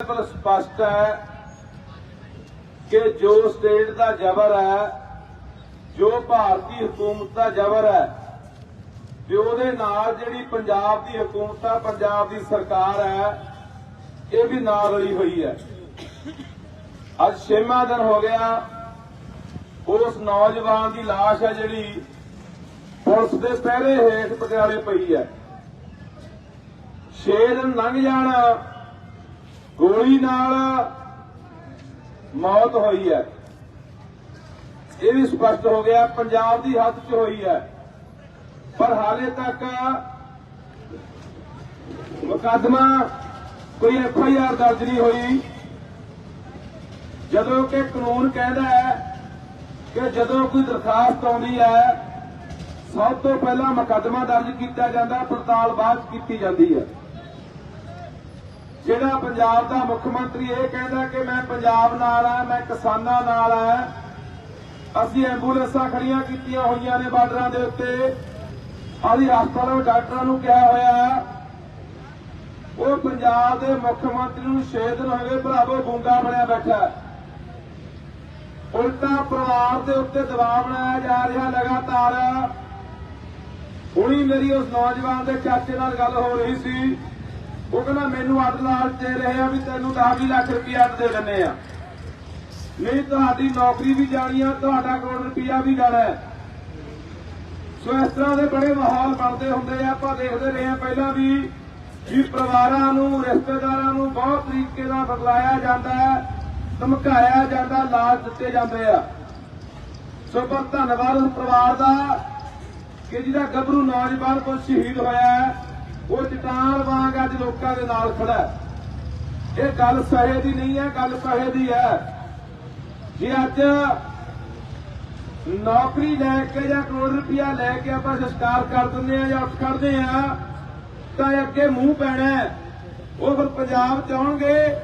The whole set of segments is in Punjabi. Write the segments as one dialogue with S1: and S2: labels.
S1: ਬਿਲਕੁਲ ਸਪਸ਼ਟ ਹੈ ਕਿ ਜੋ ਸਟੇਟ ਦਾ ਜ਼ਬਰ ਹੈ, ਜੋ ਭਾਰਤੀ ਹਕੂਮਤ ਦਾ ਜ਼ਬਰ ਹੈ, ਤੇ ਉਹਦੇ ਨਾਲ ਜਿਹੜੀ ਪੰਜਾਬ ਦੀ ਹਕੂਮਤ ਆ, ਪੰਜਾਬ ਦੀ ਸਰਕਾਰ ਹੈ, ਇਹ ਵੀ ਨਾਲ ਰਲੀ ਹੋਈ ਹੈ। ਅੱਜ ਛੇਵਾਂ ਦਿਨ ਹੋ ਗਿਆ। ਉਸ ਨੌਜਵਾਨ ਦੀ ਲਾਸ਼ ਹੈ ਜਿਹੜੀ ਪੁਲਿਸ ਦੇ ਪਹਿਰੇ ਹੇਠ ਪਟਿਆਲੇ ਪਈ ਹੈ। ਛੇ ਦਿਨ ਲੰਘ ਜਾਣਾ। ਗੋਲੀ ਨਾਲ ਮੌਤ ਹੋਈ ਹੈ। ਇਹ ਵੀ ਸਪਸ਼ਟ ਹੋ ਗਿਆ, ਪੰਜਾਬ ਦੀ ਹੱਦ 'ਚ ਹੋਈ ਹੈ। ਪਰ ਹਾਲੇ ਤੱਕ ਮੁਕੱਦਮਾ ਕੋਈ ਐਫ ਆਈ ਆਰ ਦਰਜ ਨਹੀਂ ਹੋਈ। ਜਦੋਂ ਕਿ ਕਾਨੂੰਨ ਕਹਿੰਦਾ ਹੈ ਕਿ ਜਦੋਂ ਕੋਈ ਦਰਖਾਸਤ ਆਉਂਦੀ ਹੈ, ਸਭ ਤੋਂ ਪਹਿਲਾਂ ਮੁਕੱਦਮਾ ਦਰਜ ਕੀਤਾ ਜਾਂਦਾ, ਪੜਤਾਲ ਬਾਅਦ ਕੀਤੀ ਜਾਂਦੀ ਹੈ। ਜਿਹੜਾ ਪੰਜਾਬ ਦਾ ਮੁੱਖ ਮੰਤਰੀ ਇਹ ਕਹਿੰਦਾ ਕਿ ਮੈਂ ਪੰਜਾਬ ਨਾਲ ਆ, ਮੈਂ ਕਿਸਾਨਾਂ ਨਾਲ ਆ। ਅਸੀਂ ਐਂਬੂਲੈਂਸਾਂ ਖੜੀਆਂ ਕੀਤੀਆਂ ਹੋਈਆਂ ਨੇ ਬਾਰਡਰਾਂ ਦੇ ਉੱਤੇ। ਅਸੀਂ ਹਸਪਤਾਲਾਂ ਵਿੱਚ ਡਾਕਟਰਾਂ ਨੂੰ ਕਿਹਾ ਹੋਇਆ ਉਹ ਪੰਜਾਬ ਦੇ ਮੁੱਖ ਮੰਤਰੀ ਨੂੰ 6 ਦਿਨ ਹੋ ਗਏ ਭਰਾਵੋ ਗੁੰਗਾ ਬਣਿਆ ਬੈਠਾ ਉਲਟਾ ਪਰਿਵਾਰ ਦੇ ਉੱਤੇ ਦਬਾਅ ਬਣਾਇਆ ਜਾ ਰਿਹਾ ਲਗਾਤਾਰ। ਹੁਣੀ ਮੇਰੀ ਉਸ ਨੌਜਵਾਨ ਦੇ ਚਾਚੇ ਨਾਲ ਗੱਲ ਹੋ ਰਹੀ ਸੀ। ਉਹ ਕਹਿੰਦਾ, ਮੈਨੂੰ ਅੱਡ ਲਾਲਚ ਦੇ ਰਹੇ ਆ ਵੀ ਤੈਨੂੰ 10 ਲੱਖ ਰੁਪਇਆ ਅੱਡ ਦੇ ਦਿੰਨੇ ਆ। ਨਹੀਂ, ਤੁਹਾਡੀ ਨੌਕਰੀ ਵੀ ਜਾਣੀ ਆ, ਤੁਹਾਡਾ ਕਰੋੜ ਰੁਪਇਆ ਵੀ ਜਾਣਾ ਸੋ ਇਸ ਤਰ੍ਹਾਂ ਦੇ ਬੜੇ ਮਾਹੌਲ ਬਣਦੇ ਹੁੰਦੇ ਆ। ਆਪਾਂ ਦੇਖਦੇ ਰਹੇ ਆ ਪਹਿਲਾਂ ਵੀ ਵੀ ਪਰਿਵਾਰਾਂ ਨੂੰ, ਰਿਸ਼ਤੇਦਾਰਾਂ ਨੂੰ ਬਹੁਤ ਤਰੀਕੇ ਨਾਲ ਬਦਲਾਇਆ ਜਾਂਦਾ ਹੈ, ਧਮਕਾਇਆ ਜਾਂਦਾ, ਲਾਜ ਦਿੱਤੇ ਜਾਂਦੇ ਆ। ਸੋ ਪਰ ਧੰਨਵਾਦ ਉਸ ਪਰਿਵਾਰ ਦਾ ਕਿ ਜਿਹਦਾ ਗੱਭਰੂ ਨੌਜਵਾਨ ਕੋਲ ਸ਼ਹੀਦ ਹੋਇਆ ਹੈ। ਉਹ ਚਟਾਨ ਵਾਂਗ ਅੱਜ ਲੋਕਾਂ ਦੇ ਨਾਲ ਖੜਾ ਇਹ ਗੱਲ ਸਹੇ ਦੀ ਨਹੀਂ ਹੈ, ਗੱਲ ਸਹੇ ਦੀ ਹੈ। ਜੇ ਅੱਜ ਨੌਕਰੀ ਲੈ ਕੇ ਜਾਂ ਕਰੋੜ ਰੁਪਇਆ ਲੈ ਕੇ ਆਪਾਂ ਸੰਸਕਾਰ ਕਰ ਦਿੰਦੇ ਆ ਜਾਂ ਉੱਠ ਖੜਦੇ ਆ ਤਾਂ ਇਹ ਅੱਗੇ ਮੂੰਹ ਪੈਣਾ ਉਹ ਫਿਰ ਪੰਜਾਬ ਚ ਆਉਣਗੇ,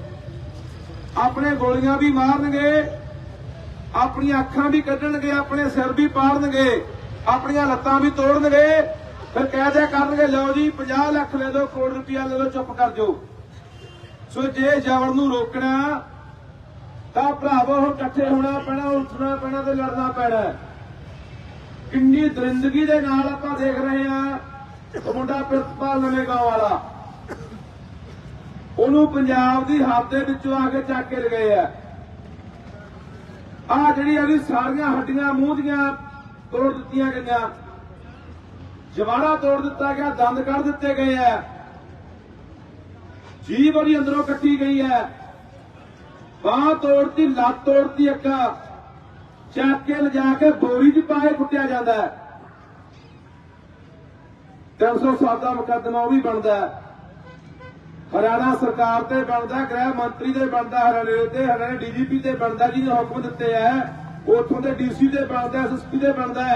S1: ਆਪਣੇ ਗੋਲੀਆਂ ਵੀ ਮਾਰਨਗੇ, ਆਪਣੀਆਂ ਅੱਖਾਂ ਵੀ ਕੱਢਣਗੇ, ਆਪਣੇ ਸਿਰ ਵੀ ਪਾੜਨਗੇ, ਆਪਣੀਆਂ ਲੱਤਾਂ ਵੀ ਤੋੜਨਗੇ ਫਿਰ ਕਹਿ ਦਿਆ ਕਰਨਗੇ, ਲਓ ਜੀ 50 ਲੱਖ ਲੈ ਦਿਓ, ਕਰੋੜ ਰੁਪਇਆ ਲੈ ਲਓ ਚੁੱਪ ਕਰ ਜਾਓ। ਸੋ ਜੇ ਜਬਰ ਨੂੰ ਰੋਕਣਾ, ਤਾਂ ਭਰਾਵੋ, ਹੁਣ ਇਕੱਠੇ ਹੋਣਾ ਪੈਣਾ, ਉੱਠਣਾ ਪੈਣਾ ਤੇ ਲੜਨਾ ਪੈਣਾ। ਕਿੰਨੀ ਦਰਿੰਦਗੀ ਦੇ ਨਾਲ ਆਪਾਂ ਦੇਖ ਰਹੇ ਹਾਂ ਮੁੰਡਾ ਪ੍ਰਿਤਪਾਲ ਨਵੇਂਗਾਂਵ ਵਾਲਾ। ਉਹਨੂੰ ਪੰਜਾਬ ਦੀ ਹੱਦ ਦੇ ਵਿੱਚੋਂ ਆ ਕੇ ਚੱਕ ਕੇ ਲਗਾਏ ਆ। ਆ ਜਿਹੜੀ ਉਹਦੀ ਸਾਰੀਆਂ ਹੱਡੀਆਂ, ਮੂੰਹ ਦੀਆਂ ਤੋੜ ਦਿੱਤੀਆਂ ਗਈਆਂ। ਜਵਾੜਾ ਤੋੜ ਦਿੱਤਾ ਗਿਆ, ਦੰਦ ਕੱਢ ਦਿੱਤੇ ਗਏ ਆ। ਜੀਭ ਉਹਦੀ ਅੰਦਰੋਂ ਕੱਟੀ ਗਈ ਹੈ ਬਾਹ ਤੋੜਤੀ, ਲੱਤ ਤੋੜਤੀ ਇੱਕ। ਚੱਕ ਕੇ ਲਿਜਾ ਕੇ ਬੋਰੀ 'ਚ ਪਾਏ ਕੁੱਟਿਆ ਜਾਂਦਾ ਹੈ। 307 ਦਾ ਮੁਕੱਦਮਾ ਉਹ ਵੀ ਬਣਦਾ ਹੈ। ਹਰਿਆਣਾ ਸਰਕਾਰ ਤੇ ਬਣਦਾ, ਗ੍ਰਹਿ ਮੰਤਰੀ ਤੇ ਬਣਦਾ, ਹਰਿਆਣੇ ਤੇ ਹਰਿਆਣਾ ਡੀਜੀਪੀ ਤੇ ਬਣਦਾ, ਜਿਹਨੇ ਹੁਕਮ ਦਿੱਤੇ ਐ ਉਥੋਂ ਦੇ ਡੀਸੀ ਤੇ ਬਣਦਾ ਐਸਐਸਪੀ ਤੇ ਬਣਦਾ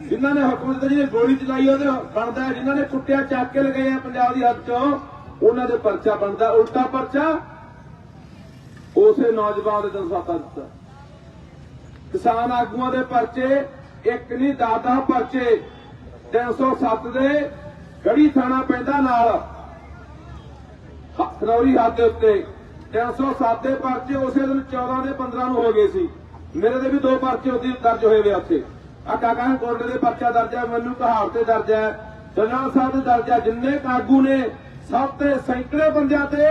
S1: ਜਿਨ੍ਹਾਂ ਨੇ ਹੁਕਮ ਦਿੱਤੇ ਗੋਲੀ ਚਲਾਈ, ਉਹਦੇ ਬਣਦਾ ਜਿਨ੍ਹਾਂ ਨੇ ਕੁੱਟਿਆ, ਚੱਕ ਕੇ ਲਗਾਏ ਪੰਜਾਬ ਦੀ ਹੱਦ ਚੋਂ, ਉਹਨਾਂ ਦੇ ਪਰਚਾ ਬਣਦਾ, ਉਲਟਾ ਪਰਚਾ। ਉਸੇ ਨੌਜਵਾਨ ਦੇ ਦਰਸਾਤਾ ਦਿੱਤਾ। ਕਿਸਾਨ ਆਗੂਆਂ ਦੇ ਪਰਚੇ, ਇੱਕ ਨਹੀਂ ਦਾਦਾ ਪਰਚੇ 307 ਦੇ ਗੜੀ ਥਾਣਾ ਪੈਂਦਾ ਨਾਲ। ਖਨੌਰੀ ਹੱਦ ਦੇ ਉੱਤੇ 307 ਦੇ ਪਰਚੇ, ਉਸੇ ਦਿਨ 14 ਦੇ 15 ਨੂੰ ਹੋ ਗਏ ਸੀ। ਮੇਰੇ ਦੇ ਵੀ ਦੋ ਪਰਚੇ ਉਹਦੀ ਦਰਜ ਹੋਏ ਵੇ ਉੱਥੇ। ਆ ਕਾਕਾ ਕੋਟਲੇ ਦੇ ਪਰਚਾ ਦਰਜ ਹੈ ਮੈਨੂੰ ਕਹਾੜ ਤੇ ਦਰਜ ਹੈ ਜਨਰਲ ਸਾਹਿਬ ਦੇ ਦਰਜ ਹੈ ਜਿੰਨੇ ਕਾਗੂ ਨੇ, ਸਭ ਤੇ ਸੈਂਕੜੇ ਬੰਦਿਆਂ ਤੇ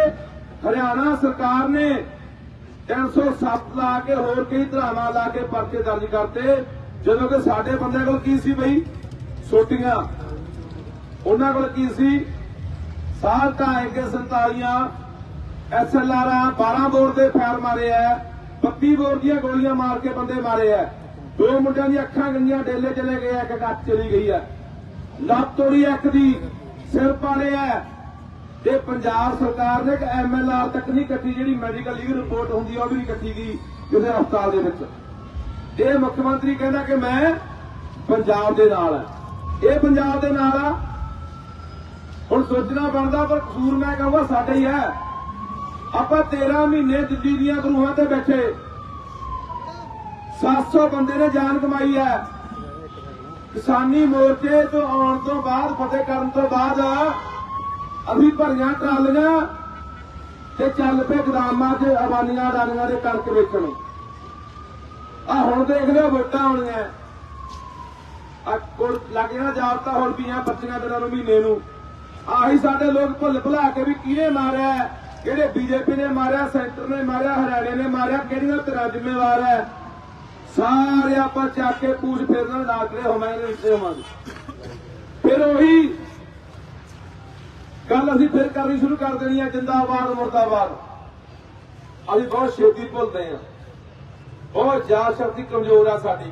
S1: ਹਰਿਆਣਾ ਸਰਕਾਰ ਨੇ 307 ਲਾ ਕੇ ਹੋਰ ਕਈ ਧਰਾਵਾਂ ਲਾ ਕੇ ਪਰਚੇ ਦਰਜ ਕਰਤੇ। ਜਦੋਂ ਕਿ ਸਾਡੇ ਬੰਦੇ ਕੋਲ ਕੀ ਸੀ ਬਈ? ਸੋਟੀਆਂ। ਉਹਨਾਂ ਕੋਲ ਕੀ ਸੀ? ਸਾਲ ਤਾਂ ਕੇ 47 ਐਸਐਲਆਰ 12 ਬੋਰ ਦੇ ਫਾਇਰ ਮਾਰੇ ਆ 32 ਬੋਰ ਦੀਆਂ ਗੋਲੀਆਂ ਮਾਰ ਕੇ ਬੰਦੇ ਮਾਰੇ ਆ। ਦੋ ਮੁੰਡਿਆਂ ਦੀਆਂ ਅੱਖਾਂ ਗੰਦੀਆਂ, ਡੇਲੇ ਚਲੇ ਗਏ ਇੱਕ ਗੱਤ ਚਲੀ ਗਈ ਆ। ਲੱਤ ਤੋੜੀ ਇੱਕ ਦੀ, ਸਿਰ ਪਾੜੇ ਤੇ ਪੰਜਾਬ ਸਰਕਾਰ ਨੇ ਇੱਕ ਐਮਐਲਆਰ ਤੱਕ ਨਹੀਂ ਕੱਟੀ ਜਿਹੜੀ ਮੈਡੀਕਲ ਲੀਗ ਰਿਪੋਰਟ ਹੁੰਦੀ ਆ, ਉਹ ਵੀ ਨਹੀਂ ਕੱਟੀ ਗਈ, ਕਿਸੇ ਹਸਪਤਾਲ ਦੇ ਵਿੱਚ। ਇਹ ਮੁੱਖ ਮੰਤਰੀ ਕਹਿੰਦਾ ਕਿ ਮੈਂ ਪੰਜਾਬ ਦੇ ਨਾਲ ਆ। ਇਹ ਪੰਜਾਬ ਦੇ ਨਾਲ ਆ। ਹੁਣ ਸੋਚਣਾ ਬਣਦਾ, ਪਰ ਕਸੂਰ ਮੈਂ ਕਹੂੰਗਾ, ਸਾਡੇ ਹੀ ਹੈ ਆਪਾਂ 13 ਮਹੀਨੇ ਦਿੱਲੀ ਦੀਆਂ ਗਰੂਹਾਂ ਤੇ ਬੈਠੇ। 700 ਬੰਦੇ ਨੇ ਜਾਨ ਕਮਾਈ ਹੈ। ਕਿਸਾਨੀ ਮੋਰਚੇ ਤੋਂ ਆਉਣ ਤੋਂ ਬਾਅਦ, ਫਤਿਹ ਕਰਨ ਤੋਂ ਬਾਅਦ ਅਸੀਂ ਭਰੀਆਂ ਟਰਾਲੀਆਂ ਤੇ ਚੱਲ ਪਏ ਗਦਾਮਾਂ 'ਚ ਅਬਾਨੀਆਂ ਅਡਾਨੀਆਂ ਦੇ ਕਣਕ ਵੇਚਣ। ਆ ਹੁਣ ਦੇਖ ਲਿਓ ਵੋਟਾਂ ਆਉਣੀਆਂ ਆ ਕੋਲ ਲੱਗ ਜਾਣਾ ਜਾਬਤਾ ਹੁਣ ਪੀਆਂ ਬੱਚੀਆਂ ਦਿਨਾਂ ਨੂੰ ਮਹੀਨੇ ਨੂੰ। ਆਹੀ ਸਾਡੇ ਲੋਕ ਭੁੱਲ ਭੁਲਾ ਕੇ ਵੀ ਕਿਹਨੇ ਮਾਰਿਆ ਕਿਹੜੇ ਬੀਜੇਪੀ ਨੇ ਮਾਰਿਆ, ਸੈਂਟਰ ਨੇ ਮਾਰਿਆ, ਹਰਿਆਣੇ ਨੇ ਮਾਰਿਆ, ਕਿਹੜੀਆਂ ਤੇਰਾ ਜ਼ਿੰਮੇਵਾਰ ਹੈ? ਸਾਰੇ ਆਪਾਂ ਚੱਕ ਕੇ ਪੂਛ ਫੇਰਨਾ ਡਾਕਟਰੇ ਹੋਵਾਂਗੇ ਇੱਥੇ ਹੋਵਾਂਗੇ। ਫਿਰ ਉਹੀ ਗੱਲ ਅਸੀਂ ਫਿਰ ਕਰਨੀ ਸ਼ੁਰੂ ਕਰ ਦੇਣੀ ਹੈ ਜਿੰਦਾਬਾਦ, ਮੁਰਦਾਬਾਦ। ਅਸੀਂ ਬਹੁਤ ਛੇਤੀ ਭੁੱਲਦੇ ਹਾਂ ਬਹੁਤ ਜ਼ਿਆਦਾ ਸ਼ਕਤੀ ਕਮਜ਼ੋਰ ਆ ਸਾਡੀ।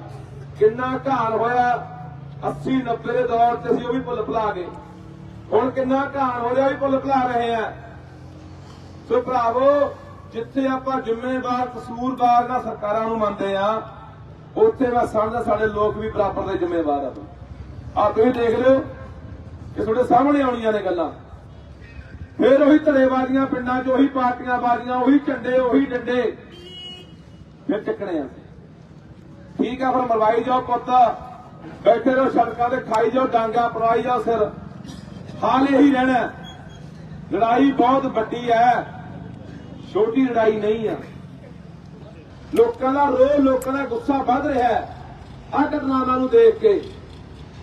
S1: ਕਿੰਨਾ ਘਾਣ ਹੋਇਆ 80 90 ਦੇ ਦੌਰ 'ਚ ਅਸੀਂ ਉਹ ਵੀ ਭੁੱਲ ਭੁਲਾ ਗਏ। ਹੁਣ ਕਿੰਨਾ ਘਾਣ ਹੋ ਰਿਹਾ ਵੀ ਭੁੱਲ ਭੁਲਾ ਰਹੇ ਆ। ਸੋ ਭਰਾਵੋ, ਜਿੱਥੇ ਆਪਾਂ ਜ਼ਿੰਮੇਵਾਰ, ਕਸੂਰਵਾਰ ਨਾਲ ਸਰਕਾਰਾਂ ਨੂੰ ਮੰਨਦੇ ਆ ਉੱਥੇ ਮੈਂ ਸਮਝਦਾ ਸਾਡੇ ਲੋਕ ਵੀ ਬਰਾਬਰ ਦੇ ਜ਼ਿੰਮੇਵਾਰ ਆ ਆ ਤੁਸੀਂ ਦੇਖ ਲਿਓ ਕਿ ਤੁਹਾਡੇ ਸਾਹਮਣੇ ਆਉਣੀਆਂ ਨੇ ਗੱਲਾਂ। ਫਿਰ ਉਹੀ ਧੜੇਬਾਜ਼ੀਆਂ ਪਿੰਡਾਂ 'ਚ, ਉਹੀ ਪਾਰਟੀਆਂ ਬਾਜ਼ੀਆਂ, ਉਹੀ ਝੰਡੇ, ਉਹੀ ਡੰਡੇ ਫਿਰ ਚੱਕਣੇ ਆ। ਠੀਕ ਆ ਫਿਰ ਮਰਵਾਈ ਜਾਓ ਪੁੱਤ। ਬੈਠੇ ਰਹੋ ਸੜਕਾਂ ਤੇ, ਖਾਈ ਜਾਓ ਡਾਂਗਾ ਪਰਵਾਈ ਜਾਓ ਸਿਰ। ਹਾਲ ਇਹੀ ਰਹਿਣਾ। ਲੜਾਈ ਬਹੁਤ ਵੱਡੀ ਹੈ। ਛੋਟੀ ਲੜਾਈ ਨਹੀਂ ਆ। ਲੋਕਾਂ ਦਾ ਰੋਹ, ਲੋਕਾਂ ਦਾ ਗੁੱਸਾ ਵੱਧ ਰਿਹਾ ਹੈ। ਆ ਘਟਨਾਵਾਂ ਨੂੰ ਦੇਖ ਕੇ,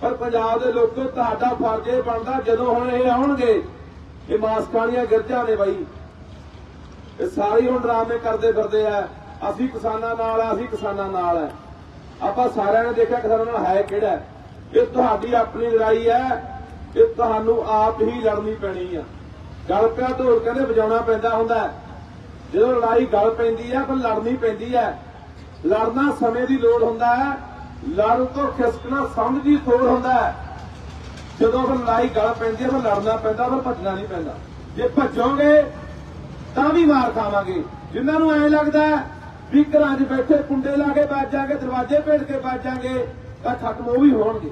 S1: ਪਰ ਪੰਜਾਬ ਦੇ ਲੋਕੋ ਤੁਹਾਡਾ ਫਰਜ਼ ਇਹ ਬਣਦਾ, ਜਦੋਂ ਹੁਣ ਇਹ ਆਉਣਗੇ, ਇਹ ਮਾਸਕਾਣੀਆਂ ਗਿਰਜਾਂ ਨੇ ਬਾਈ। ਇਹ ਸਾਰੇ ਹੁਣ ਡਰਾਮੇ ਕਰਦੇ ਫਿਰਦੇ ਆ। ਅਸੀਂ ਕਿਸਾਨਾਂ ਨਾਲ ਆ, ਅਸੀਂ ਕਿਸਾਨਾਂ ਨਾਲ ਆ। ਆਪਾਂ ਸਾਰਿਆਂ ਨੇ ਦੇਖਿਆ ਕਿਸਾਨਾਂ ਨਾਲ ਹੈ ਕਿਹੜਾ ਇਹ ਤੁਹਾਡੀ ਆਪਣੀ ਲੜਾਈ ਹੈ। ਇਹ ਤੁਹਾਨੂੰ ਆਪ ਹੀ ਲੜਨੀ ਪੈਣੀ ਆ। ਗਲ ਪਿਆ ਢੋਲ ਕਹਿੰਦੇ ਵਜਾਉਣਾ ਪੈਂਦਾ ਹੁੰਦਾ ਜਦੋਂ ਲੜਾਈ ਗਲ ਪੈਂਦੀ ਹੈ ਫਿਰ ਲੜਨੀ ਪੈਂਦੀ ਹੈ ਲੜਨਾ ਸਮੇਂ ਦੀ ਲੋੜ ਹੁੰਦਾ ਹੈ ਲੜਨ ਤੋਂ ਖਿਸਕਣਾ ਸਮਝ ਦੀ ਥੋੜ ਹੁੰਦਾ ਹੈ ਜਦੋਂ ਫਿਰ ਲੜਾਈ ਗਲ ਪੈਂਦੀ ਹੈ ਫਿਰ ਲੜਨਾ ਪੈਂਦਾ, ਫਿਰ ਭੱਜਣਾ ਨਹੀਂ ਪੈਂਦਾ। ਜੇ ਭੱਜੋਗੇ, ਤਾਂ ਵੀ ਮਾਰ ਖਾਵਾਂਗੇ। ਜਿਨ੍ਹਾਂ ਨੂੰ ਐ ਲੱਗਦਾ ਵੀ ਘਰਾਂ 'ਚ ਬੈਠੇ ਕੁੰਡੇ ਲਾ ਕੇ ਬੈਠ ਜਾਗੇ ਦਰਵਾਜ਼ੇ ਭੇੜ ਕੇ ਬੈਠ ਜਾਗੇ ਤਾਂ ਖਤਮ ਉਹ ਵੀ ਹੋਣਗੇ।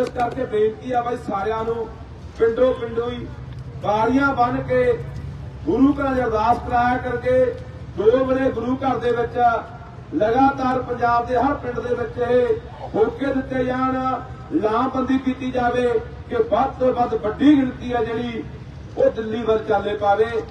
S1: ਇਸ ਕਰਕੇ ਬੇਨਤੀ ਆ ਬਾਈ ਸਾਰਿਆਂ ਨੂੰ ਪਿੰਡੋ ਪਿੰਡੋਂ ਹੀ ਬਾਰੀਆਂ ਬਨ ਕੇ ਗੁਰੂ ਘਰਾਂ 'ਚ ਅਰਦਾਸ ਕਰਾਇਆ ਕਰਕੇ ਦੋ ਵੇਲੇ ਗੁਰੂ ਘਰ ਦੇ ਵਿੱਚ ਲਗਾਤਾਰ ਪੰਜਾਬ ਦੇ ਹਰ ਪਿੰਡ ਦੇ ਵਿੱਚ ਇਹ ਹੋਕੇ ਦਿੱਤੇ ਜਾਣ, ਲਾਮਬੰਦੀ ਕੀਤੀ ਜਾਵੇ ਕਿ ਵੱਧ ਤੋਂ ਵੱਧ ਵੱਡੀ ਗਿਣਤੀ ਆ ਜਿਹੜੀ ਉਹ ਦਿੱਲੀ ਵੱਲ ਚਾਲੇ ਪਾਵੇ।